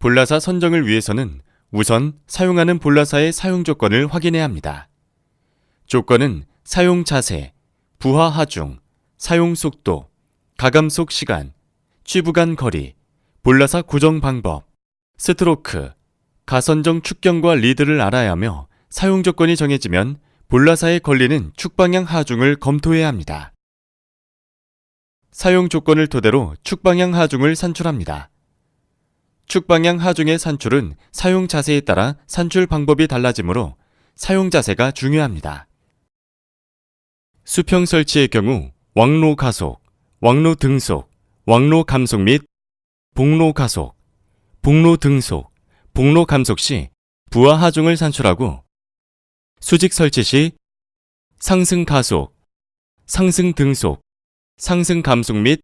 볼라사 선정을 위해서는 우선 사용하는 볼라사의 사용 조건을 확인해야 합니다. 조건은 사용 자세, 부하 하중, 사용 속도, 가감속 시간, 취부간 거리, 볼라사 고정 방법, 스트로크, 가선정 축경과 리드를 알아야 하며 사용 조건이 정해지면 볼라사에 걸리는 축방향 하중을 검토해야 합니다. 사용 조건을 토대로 축방향 하중을 산출합니다. 축방향 하중의 산출은 사용 자세에 따라 산출 방법이 달라지므로 사용 자세가 중요합니다. 수평 설치의 경우 왕로 가속, 왕로 등속, 왕로 감속 및 복로 가속, 복로 등속, 복로 감속 시 부하 하중을 산출하고 수직 설치 시 상승 가속, 상승 등속, 상승 감속 및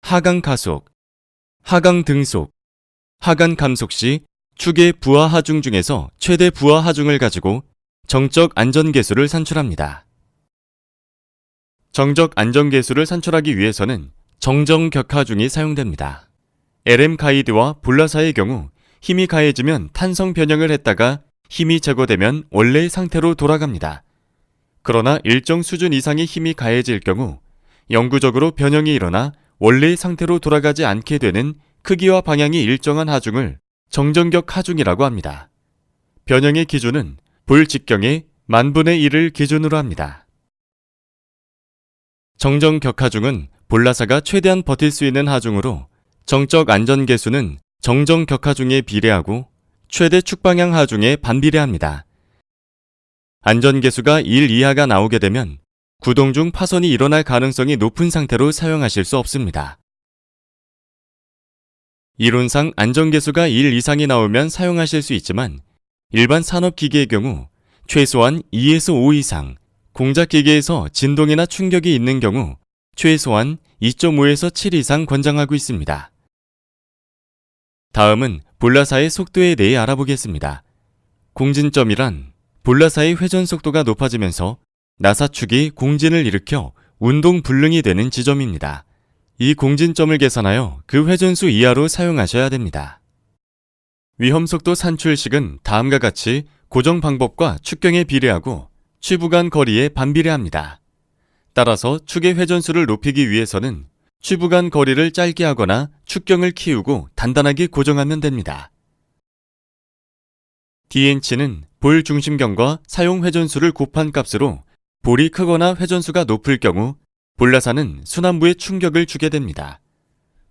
하강 가속, 하강 등속, 하간 감속 시 축의 부하 하중 중에서 최대 부하 하중을 가지고 정적 안전 계수를 산출합니다. 정적 안전 계수를 산출하기 위해서는 정정 격하중이 사용됩니다. LM 가이드와 볼라사의 경우 힘이 가해지면 탄성 변형을 했다가 힘이 제거되면 원래의 상태로 돌아갑니다. 그러나 일정 수준 이상의 힘이 가해질 경우 영구적으로 변형이 일어나 원래의 상태로 돌아가지 않게 되는 크기와 방향이 일정한 하중을 정정격 하중이라고 합니다. 변형의 기준은 볼 직경의 만분의 1을 기준으로 합니다. 정정격 하중은 볼라사가 최대한 버틸 수 있는 하중으로 정적 안전 계수는 정정격 하중에 비례하고 최대 축방향 하중에 반비례합니다. 안전 계수가 1 이하가 나오게 되면 구동 중 파손이 일어날 가능성이 높은 상태로 사용하실 수 없습니다. 이론상 안전계수가 1 이상이 나오면 사용하실 수 있지만 일반 산업기계의 경우 최소한 2에서 5 이상, 공작기계에서 진동이나 충격이 있는 경우 최소한 2.5에서 7 이상 권장하고 있습니다. 다음은 볼라사의 속도에 대해 알아보겠습니다. 공진점이란 볼라사의 회전 속도가 높아지면서 나사축이 공진을 일으켜 운동 불능이 되는 지점입니다. 이 공진점을 계산하여 그 회전수 이하로 사용하셔야 됩니다. 위험속도 산출식은 다음과 같이 고정 방법과 축경에 비례하고 취부 간 거리에 반비례합니다. 따라서 축의 회전수를 높이기 위해서는 취부 간 거리를 짧게 하거나 축경을 키우고 단단하게 고정하면 됩니다. DN치는 볼 중심경과 사용 회전수를 곱한 값으로 볼이 크거나 회전수가 높을 경우 볼라사는 순환부에 충격을 주게 됩니다.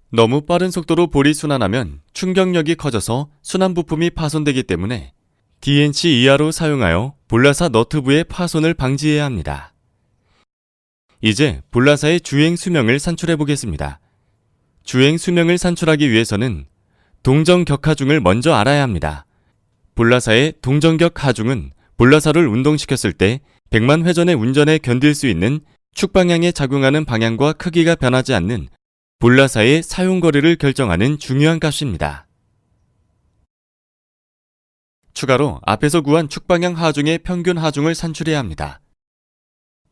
너무 빠른 속도로 볼이 순환하면 충격력이 커져서 순환 부품이 파손되기 때문에 DNC 이하로 사용하여 볼라사 너트부의 파손을 방지해야 합니다. 이제 볼라사의 주행 수명을 산출해 보겠습니다. 주행 수명을 산출하기 위해서는 동정격 하중을 먼저 알아야 합니다. 볼라사의 동정격 하중은 볼라사를 운동시켰을 때 100만 회전의 운전에 견딜 수 있는 축방향에 작용하는 방향과 크기가 변하지 않는 볼라사의 사용거리를 결정하는 중요한 값입니다. 추가로 앞에서 구한 축방향 하중의 평균 하중을 산출해야 합니다.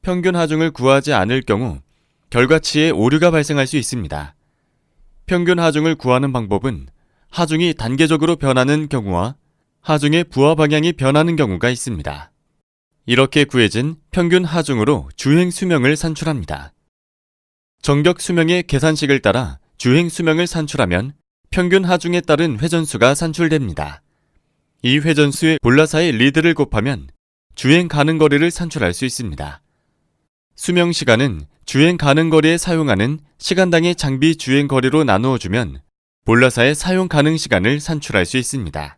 평균 하중을 구하지 않을 경우 결과치에 오류가 발생할 수 있습니다. 평균 하중을 구하는 방법은 하중이 단계적으로 변하는 경우와 하중의 부하 방향이 변하는 경우가 있습니다. 이렇게 구해진 평균 하중으로 주행 수명을 산출합니다. 정격 수명의 계산식을 따라 주행 수명을 산출하면 평균 하중에 따른 회전수가 산출됩니다. 이 회전수의 볼라사의 리드를 곱하면 주행 가능 거리를 산출할 수 있습니다. 수명 시간은 주행 가능 거리에 사용하는 시간당의 장비 주행 거리로 나누어 주면 볼라사의 사용 가능 시간을 산출할 수 있습니다.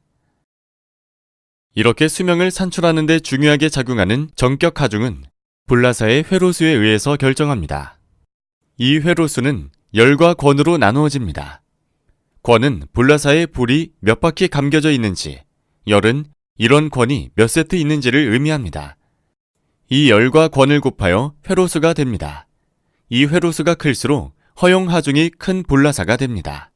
이렇게 수명을 산출하는 데 중요하게 작용하는 정격 하중은 볼라사의 회로수에 의해서 결정합니다. 이 회로수는 열과 권으로 나누어집니다. 권은 볼라사의 볼이 몇 바퀴 감겨져 있는지, 열은 이런 권이 몇 세트 있는지를 의미합니다. 이 열과 권을 곱하여 회로수가 됩니다. 이 회로수가 클수록 허용 하중이 큰 볼라사가 됩니다.